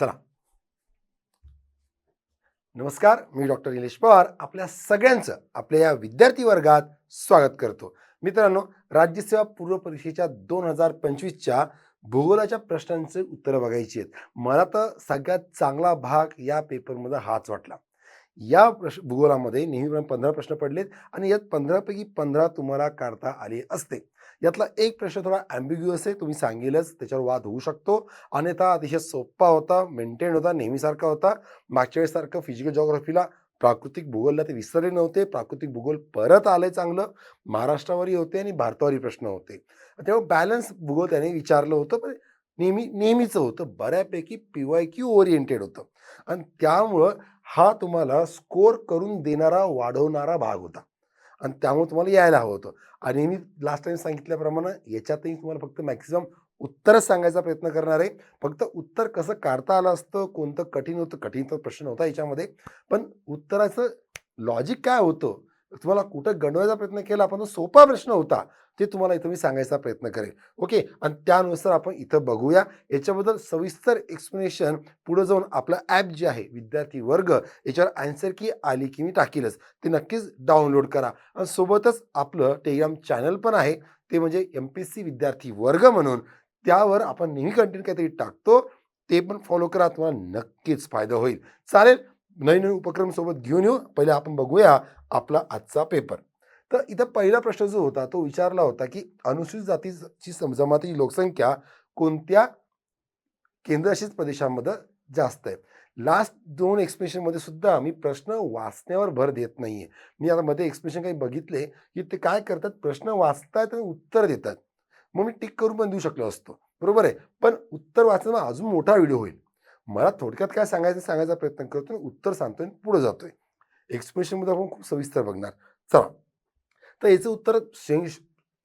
चला. नमस्कार मी डॉक्टर निलेश पवार. आपल्या सगळ्यांचं आपल्या या विद्यार्थी वर्गात स्वागत करतो. मित्रांनो राज्यसेवा पूर्व परीक्षेच्या दोन हजार पंचवीसच्या भूगोलाच्या प्रश्नांचे उत्तरं बघायची आहेत. मला तर सगळ्यात चांगला भाग या पेपरमध्ये हाच वाटला. या प्रश्न भूगोलामध्ये नेहमीप्रमाणे पंधरा प्रश्न पडलेत आणि यात पंधरापैकी पंधरा तुम्हाला काढता आले असते. यातला एक प्रश्न थोडा ॲम्बिग्युअस आहे. तुम्ही सांगेलच त्याच्यावर वाद होऊ शकतो. अन्यथा अतिशय सोपा होता मेंटेन होता नेहमीसारखा होता. मागच्या वेळेसारखं फिजिकल जॉग्राफीला प्राकृतिक भूगोलला ते विसरले नव्हते. प्राकृतिक भूगोल परत आले चांगलं. महाराष्ट्रावरही होते आणि भारतावरही प्रश्न होते. तेव्हा बॅलन्स भूगोल त्याने विचारलं होतं पण नेहमी नेहमीचं होतं. बऱ्यापैकी पी वाय क्यू ओरिएंटेड होतं. आणि त्यामुळं हा तुम्हाला स्कोर करून देणारा वाढवणारा भाग होता. आणि त्यामुळे तुम्हाला यायला हवं होतं. आणि मी लास्ट टाइम सांगितल्याप्रमाणे याच्यातही तुम्हाला फक्त मॅक्सिमम उत्तरच सांगायचा प्रयत्न करणार आहे. फक्त उत्तर कसं काढता आलं असतं कोणतं कठीण होतं कठीण तर प्रश्न होता याच्यामध्ये. पण उत्तराचं लॉजिक काय होतं? तुम्हाला कुठं गणवायचा प्रयत्न केला पण तो सोपा प्रश्न होता ते तुम्हाला इथं मी सांगायचा प्रयत्न करेल ओके? आणि त्यानुसार आपण इथं बघूया. याच्याबद्दल सविस्तर एक्सप्लेनेशन पुढे जाऊन आपलं ॲप जे आहे विद्यार्थी वर्ग याच्यावर आन्सर की आली की मी टाकीलच. ते नक्कीच डाउनलोड करा. आणि सोबतच आपलं टेलिग्राम चॅनल पण आहे ते म्हणजे एम पी एस सी विद्यार्थी वर्ग म्हणून त्यावर आपण नेहमी कंटेंट काहीतरी टाकतो ते पण फॉलो करा तुम्हाला नक्कीच फायदा होईल. चालेल? नवीन नवीन उपक्रम सोबत घेऊन येऊ. पहिले आपण बघूया आपला आजचा पेपर तर इथं पहिला प्रश्न जो होता तो विचारला होता की अनुसूचित जातीची जमातीची लोकसंख्या कोणत्या केंद्रशासित प्रदेशांमध्ये जास्त आहे? लास्ट दोन एक्सप्रेशनमध्ये सुद्धा मी प्रश्न वाचण्यावर भर देत नाही आहे मी आता मध्ये एक्सप्रेशन काही बघितले की ते काय करतात? प्रश्न वाचतायत आणि उत्तर देतात. मग मी टिक करून पण देऊ शकलो असतो. बरोबर आहे? पण उत्तर वाचताना अजून मोठा व्हिडिओ होईल. मला थोडक्यात काय सांगायचं सांगायचा प्रयत्न करतो उत्तर सांगतोय आणि पुढे जातोय. एक्सप्रेशनमध्ये आपण खूप सविस्तर बघणार. चला. तर याचं उत्तर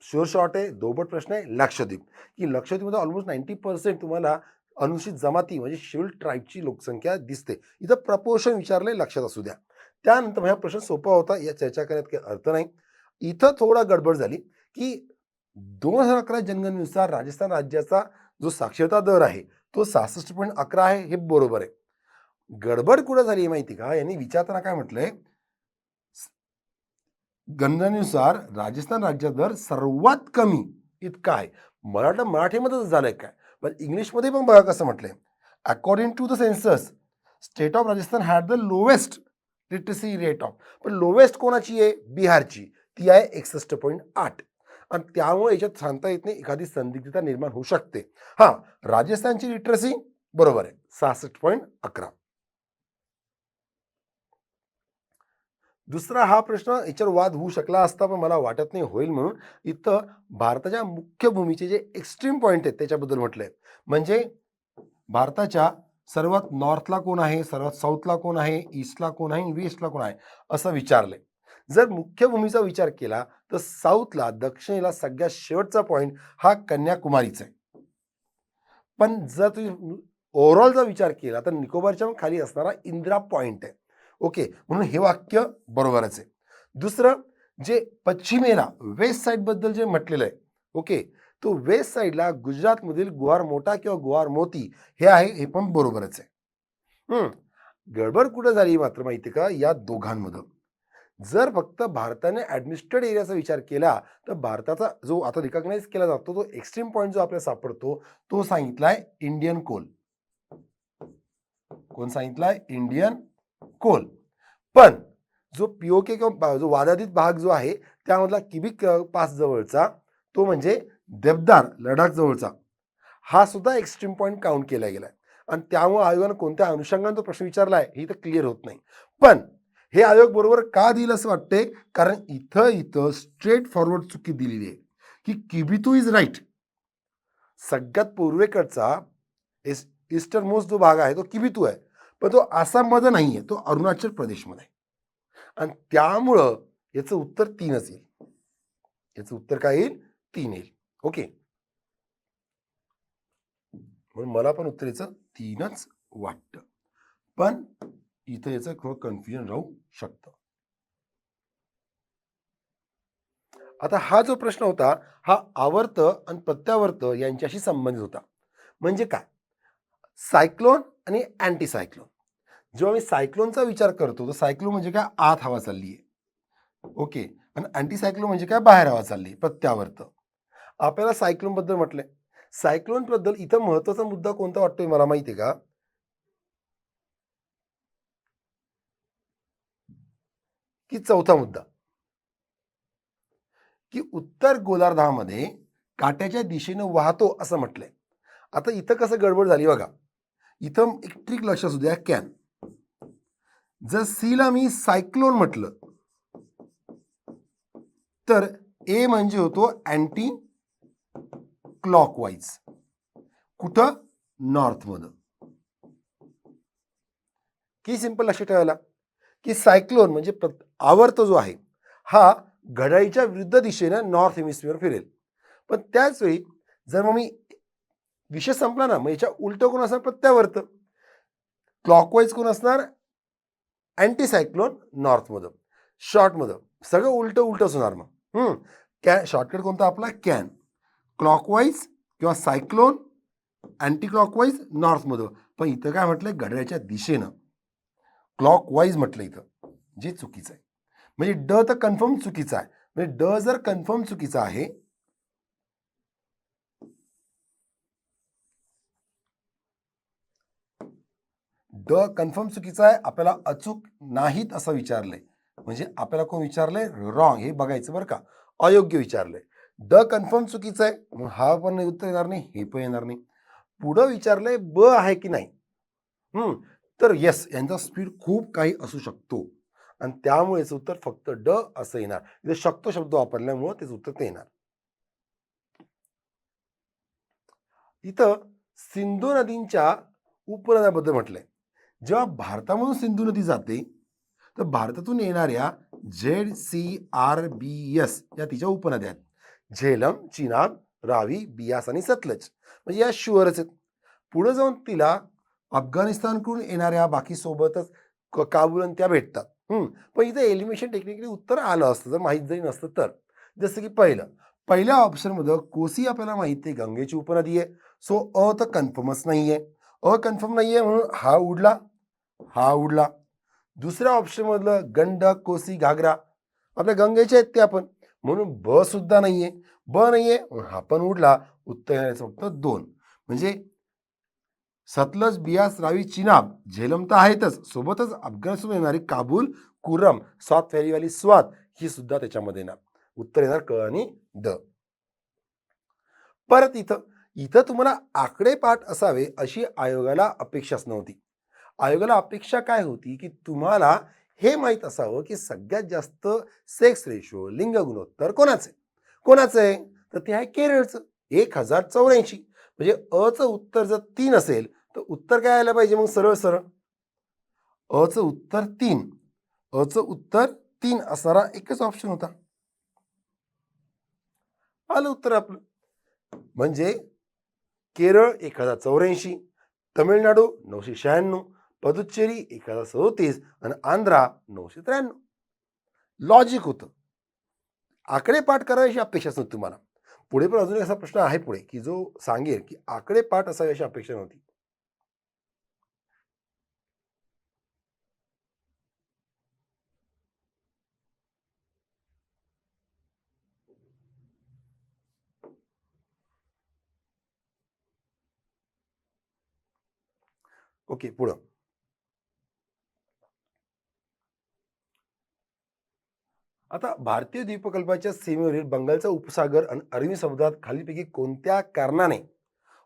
शुअर शॉर्ट आहे दोबट प्रश्न आहे लक्षद्वीप. की लक्षद्वीपमध्ये ऑलमोस्ट नाईन्टी पर्सेंट तुम्हाला अनुसूचित जमाती म्हणजे शिवल ट्राईबची लोकसंख्या दिसते. इथं प्रपोर्शन विचारले लक्षात असू द्या. त्यानंतर हा प्रश्न सोपा होता या चर्चा करण्यात काही अर्थ नाही. इथं थोडा गडबड झाली की दोन हजार अकरा जनगणनेनुसार राजस्थान राज्याचा जो साक्षरता दर आहे तो सहासष्ट पॉईंट अकरा आहे हे बरोबर आहे. गडबड कुठं झाली आहे माहिती का? यांनी विचारताना काय म्हटलंय? गणनेनुसार राजस्थान राज्यात दर सर्वात कमी इतका आहे. मराठा मराठीमध्येच झालंय काय? पण इंग्लिशमध्ये पण बघा कसं म्हटलंय. According to the census state of Rajasthan had the lowest literacy rate of पण लोवेस्ट कोणाची आहे? बिहारची. ती आहे एकसष्ट पॉईंट आठ. आणि त्यामुळे याच्यात सांगता येत नाही एखादी संदिग्धता निर्माण होऊ शकते. हां राजस्थानची लिटरसी बरोबर आहे सहासष्ट पॉईंट अकरा. दुसरा हा प्रश्न याच्यावर वाद होऊ शकला असता पण मला वाटत नाही होईल म्हणून. इथं भारताच्या मुख्य भूमीचे जे एक्स्ट्रीम पॉईंट आहेत त्याच्याबद्दल म्हटलंय. म्हणजे भारताच्या सर्वात नॉर्थला कोण आहे सर्वात साऊथला कोण आहे ईस्टला कोण आहे वेस्टला कोण आहे असं विचारलंय. जर मुख्य भूमीचा विचार केला तर साऊथला दक्षिणेला सगळ्यात शेवटचा पॉईंट हा कन्याकुमारीचा आहे. पण जर तुम्ही ओव्हरऑलचा विचार केला तर निकोबारच्या खाली असणारा इंदिरा पॉईंट आहे. ओके म्हणून हे वाक्य बरोबरच आहे. दुसरं जे पश्चिमेला वेस्ट साईडबद्दल जे म्हटलेलं आहे ओके तो वेस्ट साईडला गुजरातमधील गुहार मोठा किंवा गुहार मोती हे आहे हे पण बरोबरच आहे. हम्म. गडबड कुठं झाली मात्र माहिती का? या दोघांमधून. जर फक्त भारताने ॲडमिनिस्ट्रेड एरियाचा विचार केला तर भारताचा जो आता रिकॉग्नाइज केला जातो तो एक्स्ट्रीम पॉईंट जो आपल्याला सापडतो तो सांगितलाय इंडियन कोल कोण सांगितलाय? इंडियन कोल पण जो पीओके किंवा जो वादादित भाग जो आहे त्यामधला किबिक पास जवळचा तो म्हणजे देबदार लडाख जवळचा. हा सुद्धा एक्स्ट्रीम पॉईंट काउंट केला गेलाय. आणि त्यामुळे आयोगानं कोणत्या अनुषंगाने तो प्रश्न विचारलाय हे तर क्लिअर होत नाही. पण हे आयोग बरोबर का दिलं असं वाटतंय? कारण इथं इथं स्ट्रेट फॉरवर्ड चुकी दिलेली आहे. की किबितू इज राईट सगळ्यात पूर्वेकडचा इस ईस्टर्न मोस्ट जो भाग आहे तो किबितू आहे. पण तो आसाममध्ये नाही आहे तो अरुणाचल प्रदेशमध्ये. आहे आणि त्यामुळं याचं उत्तर तीनच येईल याचं उत्तर काय येईल? तीन येईल. ओके? म्हणून मला पण उत्तर याचं तीनच वाटतं. पण इथं याचं थोडं कन्फ्युजन राहू शकतं. आता हा जो प्रश्न होता हा आवर्त आणि प्रत्यावर्त यांच्याशी संबंधित होता. म्हणजे काय? सायक्लोन आणि अँटी सायक्लोन जेव्हा मी सायक्लोनचा विचार करतो तर सायक्लोन म्हणजे काय? आत हवा चालली आहे ओके. आणि अँटी सायक्लोन म्हणजे काय? बाहेर हवा चालली प्रत्यावर्त. आपल्याला सायक्लोनबद्दल म्हटलंय. सायक्लोनबद्दल इथं महत्त्वाचा मुद्दा कोणता वाटतोय मला माहिती आहे का? की चौथा मुद्दा. की उत्तर गोलार्धामध्ये काट्याच्या दिशेनं वाहतो असं म्हटलंय. आता इथं कसं गडबड झाली बघा. इथं एक ट्रिक लक्ष असू द्या कॅन जर सीला मी सायक्लोन म्हटलं तर ए म्हणजे होतो अँटी क्लॉकवाईज कुठं नॉर्थमधं की सिंपल लक्ष ठेवायला. की सायक्लोन म्हणजे प्रत- आवर्त जो आहे हा घड्याळीच्या विरुद्ध दिशेनं नॉर्थ हेमिस्फिअर फिरेल. पण त्याचवेळी जर मग मी विषय संपला ना मग याच्या उलट कोण असणार? प्रत्यावर्त. क्लॉकवाईज कोण असणार? अँटी सायक्लोन नॉर्थमधं शॉर्टमधं सगळं उलटं उलटंच होणार मग. कॅ शॉर्टकट कोणता आपला? कॅन. क्लॉकवाईज किंवा सायक्लोन अँटी क्लॉकवाईज नॉर्थमधून. पण इथं काय म्हटलं घड्याळ्याच्या दिशेनं. क्लॉक वाईज म्हटलं इथं. जे चुकीचं आहे. म्हणजे ड तर कन्फर्म चुकीचा आहे. म्हणजे ड जर कन्फर्म चुकीचा आहे ड कन्फर्म चुकीचा आहे आपल्याला अचूक नाहीत असं विचारलंय. म्हणजे आपल्याला कोण विचारलंय? रॉंग हे बघायचं बरं का. अयोग्य विचारलंय. ड कन्फर्म चुकीचं आहे मग हा पण उत्तर येणार नाही हे पण येणार नाही. पुढं विचारलंय ब आहे की नाही? हम्म, तर येस यांचा स्पीड खूप काही असू शकतो. आणि त्यामुळेच उत्तर फक्त ड असं येणार. इथे शकतो शब्द वापरल्यामुळं तेच उत्तर ते येणार. इथं सिंधू नदींच्या उपनद्याबद्दल म्हटलंय. जेव्हा भारतामधून सिंधू नदी जाते तर भारतातून येणाऱ्या Z C R B S या तिच्या उपनद्या आहेत. झेलम चिनाब रावी बियास आणि सतलज. म्हणजे या शुअरच आहेत. पुढे जाऊन तिला अफगाणिस्तानकडून येणाऱ्या बाकीसोबतच क- काबूल आणि त्या भेटतात. पण इथं एलिमिनेशन टेक्निकली उत्तर आलं असतं जर माहीत जरी नसतं तर. जसं की पहिलं पहिल्या ऑप्शनमध्ये कोसी आपल्याला माहिती आहे गंगेची उपनदी आहे. सो अ तर कन्फर्मच नाही आहे अ कन्फर्म नाही आहे म्हणून हा उडला हा उडला. दुसऱ्या ऑप्शनमधलं गंडक कोसी घागरा. आपल्या गंगेचे आहेत ते आपण. म्हणून ब सुद्धा आहे ब नाही आहे हा पण उडला. उत्तर येण्याचं फक्त दोन. म्हणजे सतलज बियास रावी चिनाब झेलम तर आहेतच. सोबतच अफगाणिस्तान येणारी काबूल कुरम स्वात फेरीवाली स्वात ही सुद्धा त्याच्यामध्ये येणार. उत्तर येणार क आणि द. परत इथं इथं तुम्हाला आकडे पाठ असावे अशी आयोगाला अपेक्षाच नव्हती. आयोगाला अपेक्षा काय होती की तुम्हाला हे माहीत असावं की सगळ्यात जास्त सेक्स रेशो लिंग गुणोत्तर कोणाचं? आहे कोणाचं आहे? तर ते आहे केरळचं. एक हजार चौऱ्याऐंशी. म्हणजे अचं उत्तर जर तीन असेल तर उत्तर काय आलं पाहिजे मग सरळ सरळ? अचं उत्तर तीन. अचं उत्तर तीन असणारा एकच ऑप्शन होता. आलं उत्तर आपलं. म्हणजे केरळ एक हजार चौऱ्याऐंशी तमिळनाडू नऊशे शहाण्णव पदुच्चेरी एक हजार सदोतीस आणि आंध्रा नऊशे त्र्याण्णव. लॉजिक होतं. आकडे पाठ करायची अपेक्षा नव्हती तुम्हाला. पुढे पण अजून एक असा प्रश्न आहे पुढे की जो सांगेल की आकडे पाठ असावी अशी अपेक्षा नव्हती. ओके पुढं. आता भारतीय द्वीपकल्पाच्या सीमेवरील बंगालचा उपसागर आणि अरबी समुद्रात खालीपैकी कोणत्या कारणाने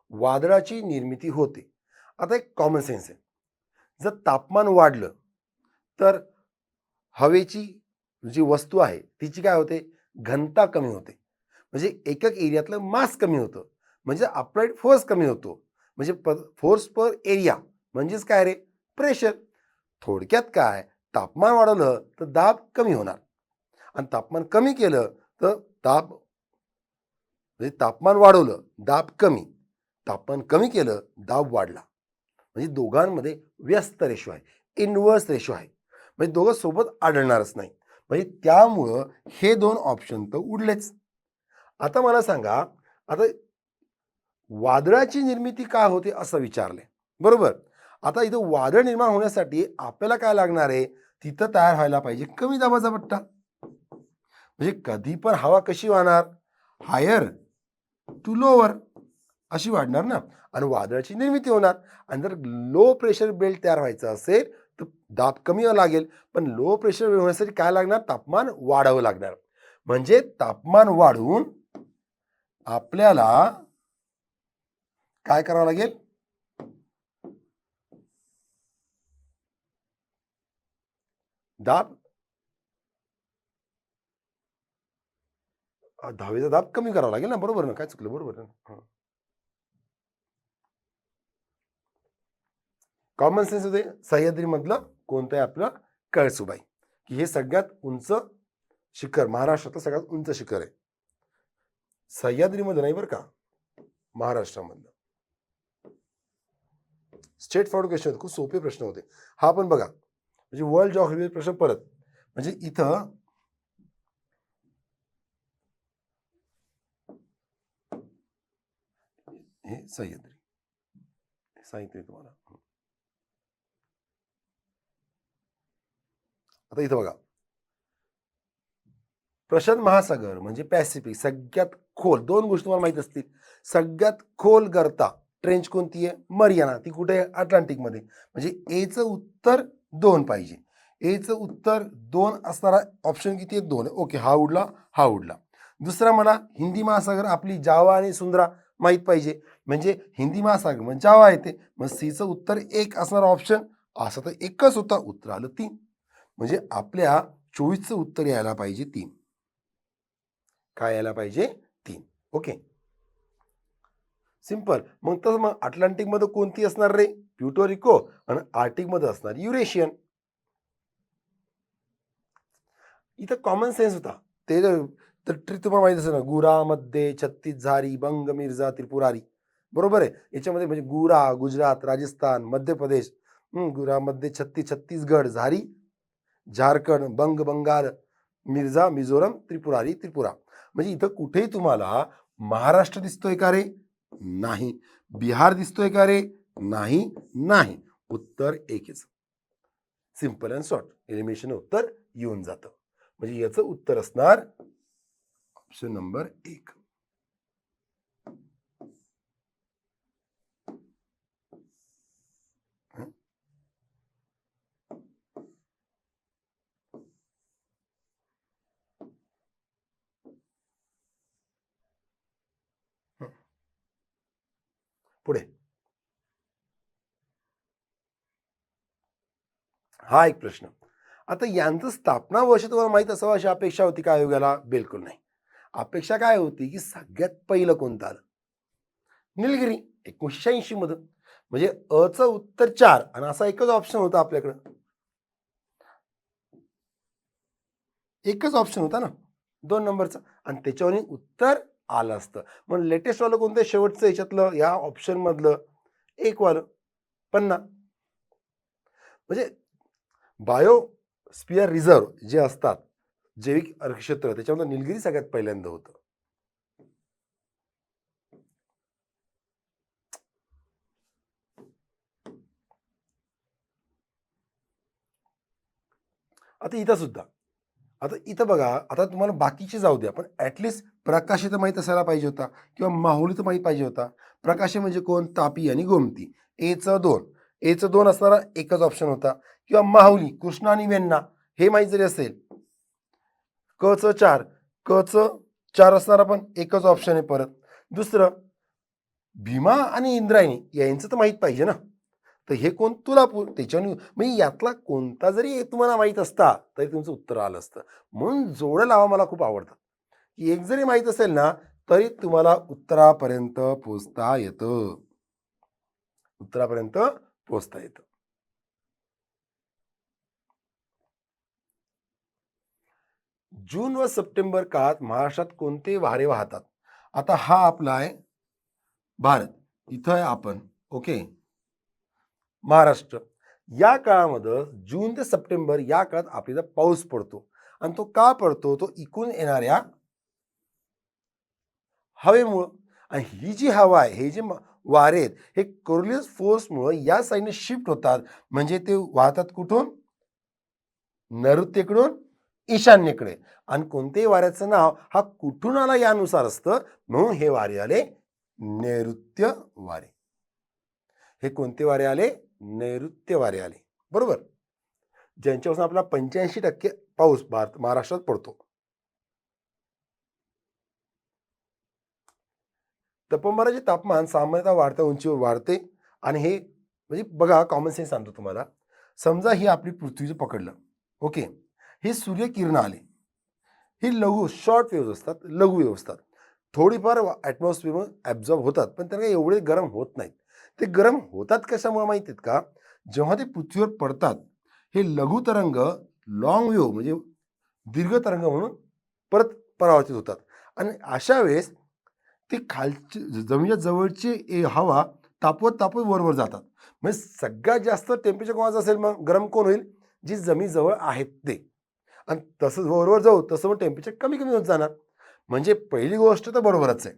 वादळाची निर्मिती होते? आता एक कॉमन सेन्स आहे. जर तापमान वाढलं तर हवेची जी वस्तू आहे तिची काय होते? घनता कमी होते. म्हणजे एकक एरियातलं मास कमी होतं. म्हणजे अप्लाइड फोर्स कमी होतो. म्हणजे प फोर्स पर एरिया. म्हणजेच काय रे? प्रेशर. थोडक्यात काय? तापमान वाढवलं तर दाब कमी होणार. आणि तापमान कमी केलं तर दाब म्हणजे तापमान वाढवलं दाब कमी. तापमान कमी केलं दाब वाढला. म्हणजे दोघांमध्ये व्यस्त रेशो आहे. इनवर्स रेशो आहे. म्हणजे दोघं सोबत आढळणारच नाही. म्हणजे त्यामुळं हे दोन ऑप्शन तर उडलेच. आता मला सांगा आता वादळाची निर्मिती का होते असं विचारले बरोबर? आता इथं वादळ निर्माण होण्यासाठी आपल्याला काय लागणार आहे? तिथं तयार व्हायला पाहिजे. कमी दाबाचा पट्टा. म्हणजे कधी पण हवा कशी वाहणार? हायर टू लोअर अशी वाढणार ना. आणि वादळाची निर्मिती होणार. आणि जर लो प्रेशर बेल्ट तयार व्हायचं असेल तर दाब कमी लागेल. पण लो प्रेशर बेल्ट होण्यासाठी काय लागणार? तापमान वाढावं लागणार. म्हणजे तापमान वाढवून आपल्याला काय करावं लागेल? दाब? दहावीचा दाब कमी करावा लागेल ना. बरोबर ना. काय चुकलं? बरोबर ना. कॉमन सेन्स होते सह्याद्रीमधलं कोणतं आहे आपलं कळसुबाई की हे सगळ्यात उंच शिखर. महाराष्ट्रातलं सगळ्यात उंच शिखर आहे. सह्याद्रीमध्ये नाही बरं का? महाराष्ट्रामधलं. स्टेट फॉरवर्ड क्वेश्चन खूप सोपे प्रश्न होते. हा पण बघा. म्हणजे वर्ल्ड जॉग्रफी प्रश्न परत. म्हणजे इथं हे सह्याद्री सांगितले तुम्हाला. आता इथं बघा. प्रशांत महासागर म्हणजे पॅसिफिक सगळ्यात खोल दोन गोष्टी तुम्हाला माहीत असतील. सगळ्यात खोल गर्ता ट्रेंच कोणती आहे? मरियाना. ती कुठे आहे? अटलांटिकमध्ये म्हणजे एचं उत्तर दोन पाहिजे. एचं उत्तर दोन असणारा ऑप्शन किती आहे? दोन. ओके हा उडला हा उडला. दुसरा मला हिंदी महासागर आपली जावा आणि सुंदरा माहीत पाहिजे. म्हणजे हिंदी महासागर म्हणजे जावा येते. मग सीचं उत्तर एक असणारा ऑप्शन असं तर एकच होता. उत्तर आलं तीन. म्हणजे आपल्या चोवीसचं उत्तर यायला पाहिजे तीन. काय यायला पाहिजे? तीन. ओके सिंपल मग तसं मग अटलांटिकमध्ये कोणती असणार रे? प्युटोरिको आणि आर्टिकमध्ये असणार युरेशियन. इथं कॉमन सेन्स होता. ते तर ट्री तुम्हाला माहिती असेल ना गुरा मध्ये छत्तीस झारी बंग मिर्झा त्रिपुरारी. बरोबर आहे? याच्यामध्ये म्हणजे गुरा गुजरात राजस्थान मध्य प्रदेश. गुरामध्ये छत्तीस छत्तीसगड झारी झारखंड बंग बंगाल मिर्झा मिझोरम त्रिपुरारी त्रिपुरा. म्हणजे इथं कुठेही तुम्हाला महाराष्ट्र दिसतोय का रे? नाही. बिहार दिसतोय का रे? नाही नाही. उत्तर एकच. सिंपल अँड शॉर्ट एलिमिनेशन उत्तर येऊन जातं. म्हणजे याचं उत्तर असणार ऑप्शन नंबर एक हं? हं. पुढे हा एक प्रश्न. आता यांचं स्थापना वर्ष तुम्हाला माहीत असावं अशी अपेक्षा होती का आयोगाला? बिलकुल नाही. अपेक्षा काय होती की सगळ्यात पहिलं कोणतं आलं? निलगिरी एकोणीसशे ऐंशी मधून. म्हणजे अचं उत्तर चार आणि असा एकच ऑप्शन होता आपल्याकडं. एकच ऑप्शन होता ना? दोन नंबरचा. आणि त्याच्यावर उत्तर आलं असतं. मग लेटेस्ट वालं कोणतं शेवटचं याच्यातलं या ऑप्शन मधलं. एक वालं. पन्ना. म्हणजे बायोस्पियर रिझर्व जे असतात जैविक क्षेत्र त्याच्यामध्ये निलगिरी सगळ्यात पहिल्यांदा होतं. आता इथं सुद्धा. आता इथं बघा आता तुम्हाला बाकीचे जाऊ द्या पण ॲटलिस्ट प्रकाशित तर माहीत असायला पाहिजे होता किंवा माहुली तर माहीत पाहिजे होता. प्रकाश म्हणजे कोण? तापी आणि गोमती. एचं दोन. एचं दोन असणारा एकच ऑप्शन होता. किंवा माहुली कृष्णा आणि वेण्णा हे माहीत जरी असेल क च चार क च चार असणारा पण एकच ऑप्शन आहे परत. दुसरं भीमा आणि इंद्रायणी यांचं तर माहीत पाहिजे ना. तर हे कोण? तुलापूर. त्याच्याने म्हणजे यातला कोणता जरी तुम्हाला माहीत असता तरी तुमचं उत्तर आलं असतं. म्हणून जोडं लावा मला खूप आवडतात की एक जरी माहीत असेल ना तरी तुम्हाला उत्तरापर्यंत पोचता येतं. उत्तरापर्यंत पोचता येतं. जून व सप्टेंबर काळात महाराष्ट्रात कोणते वारे वाहतात. आता हा आपला आहे भारत. इथं आहे आपण. ओके? महाराष्ट्र. या काळामध्ये जून ते सप्टेंबर या काळात आपल्याला पाऊस पडतो. आणि तो का पडतो? तो इकून येणाऱ्या हवेमुळं. आणि ही जी हवा आहे हे जे वारे आहेत हे कोरिलियस फोर्समुळं या साईडने शिफ्ट होतात. म्हणजे ते वाहतात कुठून? नैऋत्येकडून ईशान्येकडे. आणि कोणत्याही वाऱ्याचं नाव हा कुठून आला यानुसार असतं? म्हणून हे वारे आले नैऋत्य वारे. हे कोणते वारे आले? नैऋत्य वारे आले. बरोबर? ज्यांच्यापासून आपला पंच्याऐंशी टक्के पाऊस भारत महाराष्ट्रात पडतो. तपंबराचे तापमान सामान्यतः वाढत्या उंचीवर वाढते. आणि हे म्हणजे बघा कॉमन सेन्स सांगतो तुम्हाला. समजा ही आपली पृथ्वीचं पकडलं. ओके? हे सूर्यकिरण आले. ही लघु शॉर्ट वेव्ह असतात लघु वेव्ह असतात. थोडीफार ॲटमॉस्फिअरवर ॲब्झॉर्ब होतात पण त्यांना एवढे गरम होत नाहीत. ते गरम होतात कशामुळे माहीत आहेत का? जेव्हा ते पृथ्वीवर पडतात हे लघु तरंग लॉंग वेव्ह म्हणजे दीर्घ तरंग म्हणून परत परावर्तित होतात. आणि अशा वेळेस ते खालची जमिनीच्या जवळची ए हवा तापवत तापवत वरवर जातात. म्हणजे सगळ्यात जास्त टेम्परेचर कोणाचं असेल मग? गरम कोण होईल? जी जमीन जवळ आहेत ते. आणि तसंच वरवर जाऊ तसं मग टेम्परेचर कमी कमी होत जाणार. म्हणजे पहिली गोष्ट तर बरोबरच आहे.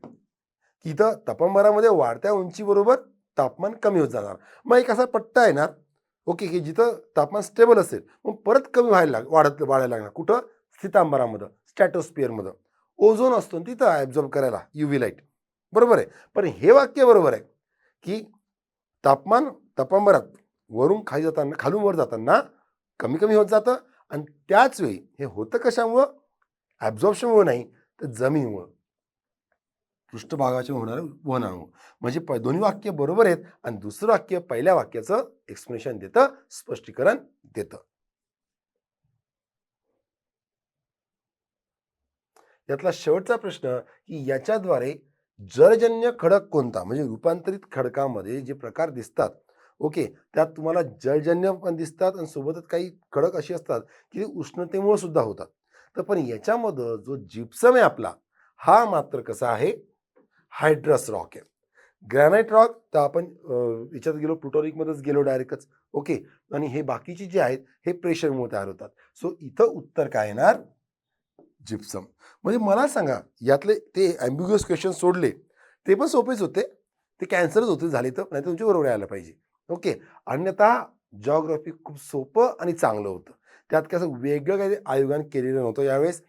की इथं तापमानामध्ये वाढत्या उंचीबरोबर तापमान कमी होत जाणार. मग एक असा पट्टा आहे ना ओके की जिथं तापमान स्टेबल असेल मग परत कमी व्हायला लाग वाढत वाढायला लागणार. कुठं? स्थितांबरामध्ये स्टॅटोस्पियरमध्ये ओझोन असतो तिथं ॲब्झॉर्ब करायला यू व्ही लाइट बरोबर आहे. पण हे वाक्य बरोबर आहे की तापमान तापांबरात वरून खाली जाताना खालून वर जाताना कमी कमी होत जातं आणि त्याच वेळी हे होतं कशामुळं? ॲब्झॉर्प्शनमुळं नाही तर जमीनमुळं पृष्ठभागाच्या होणार वहनामुळं म्हणजे प दोन्ही वाक्य बरोबर आहेत आणि दुसरं वाक्य पहिल्या वाक्याचं एक्सप्लेनेशन देतं स्पष्टीकरण देतं. यातला शेवटचा प्रश्न की याच्याद्वारे जलजन्य खडक कोणता? म्हणजे रूपांतरित खडकामध्ये जे प्रकार दिसतात ओके. त्यात तुम्हाला जलजन्य पण दिसतात आणि सोबतच काही खडक अशी असतात की उष्णतेमुळे सुद्धा होतात. तर पण याच्यामध्ये जो जिप्सम आहे आपला हा मात्र कसा आहे? हायड्रस रॉक आहे ग्रॅनाइट रॉक तर आपण याच्यात गेलो प्लुटोनिकमध्येच गेलो डायरेक्टच. ओके. आणि हे बाकीचे जे आहेत हे प्रेशरमुळे तयार होतात. सो इथं उत्तर काय येणार? जिप्सम म्हणजे मला सांगा यातले ते ॲम्बिग्युअस क्वेश्चन सोडले ते पण सोपेच होते. ते कॅन्सरच होते झाले तर नाही तर तुमच्या बरोबर यायला पाहिजे. ओके. अन्यथा जॉग्रफी खूप सोपं आणि चांगलं होतं. त्यात कसं वेगळं काही आयोगान केलेलं नव्हतं. यावेळेस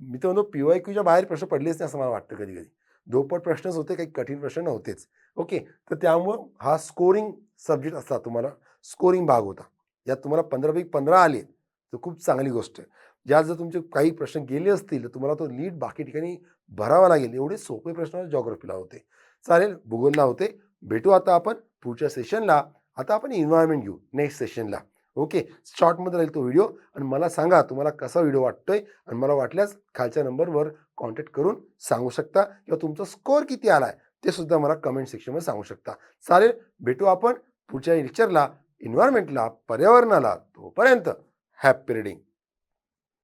मी तर म्हणतो पी वाय क्यूच्या बाहेर प्रश्न पडलेच नाही असं मला वाटतं कधी कधी दोपट प्रश्नच होते काही कठीण प्रश्न नव्हतेच. ओके. तर त्यामुळं हा स्कोरिंग सब्जेक्ट असता तुम्हाला स्कोरिंग भाग होता. यात तुम्हाला पंधरापैकी पंधरा आले तर खूप चांगली गोष्ट आहे. ज्यात जर तुमचे काही प्रश्न गेले असतील तर तुम्हाला तो लीड बाकी ठिकाणी भरावा लागेल. एवढे सोपे प्रश्न जॉग्रफीला होते. चालेल भूगोलला होते. भेटू आता आपण. पुढच्या सेशनला आता आपण इन्व्हायरमेंट घेऊ नेक्स्ट सेशनला ओके शॉर्टमध्ये राहील तो व्हिडिओ आणि मला सांगा तुम्हाला कसा व्हिडिओ वाटतोय आणि मला वाटल्यास खालच्या नंबरवर कॉन्टॅक्ट करून सांगू शकता किंवा तुमचा स्कोअर किती आला आहे ते सुद्धा मला कमेंट सेक्शनमध्ये सांगू शकता. चालेल? भेटू आपण पुढच्या लेक्चरला इन्व्हायरमेंटला पर्यावरणाला तोपर्यंत हॅपी रिडिंग